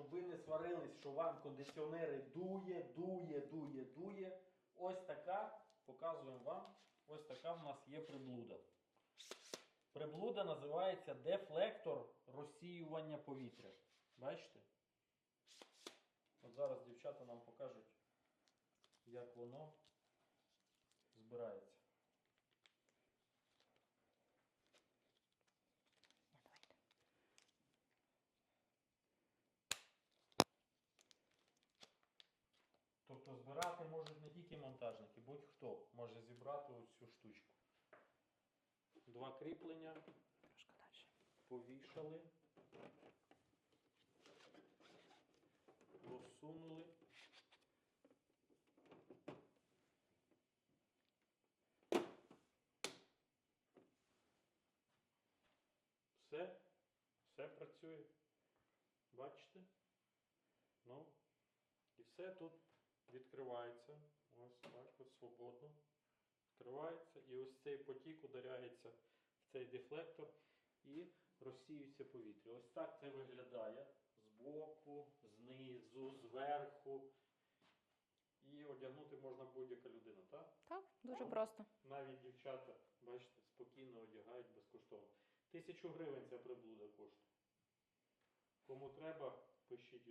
щоб ви не сварились, що вам кондиціонери дує, дує, дує, дує. Ось така, показуємо вам, ось така в нас є приблуда. Приблуда називається дефлектор розсіювання повітря. Бачите? От зараз дівчата нам покажуть, як воно збирається. Тобто збирати можуть не тільки монтажники, будь-хто може зібрати ось цю штучку. Два кріплення Трошки далі. повішали, розсунули. Все, все працює. Бачите? Ну, і все тут відкривається. Ось так от свободно. Відкривається. І ось цей потік ударяється в цей дефлектор і розсіюється повітря. Ось так це виглядає збоку, знизу, зверху. І одягнути можна будь-яка людина, так? Так, дуже просто. Навіть дівчата, бачите, спокійно одягають безкоштовно. Тисячу гривень ця приблуда коштує. Кому треба, пишіть.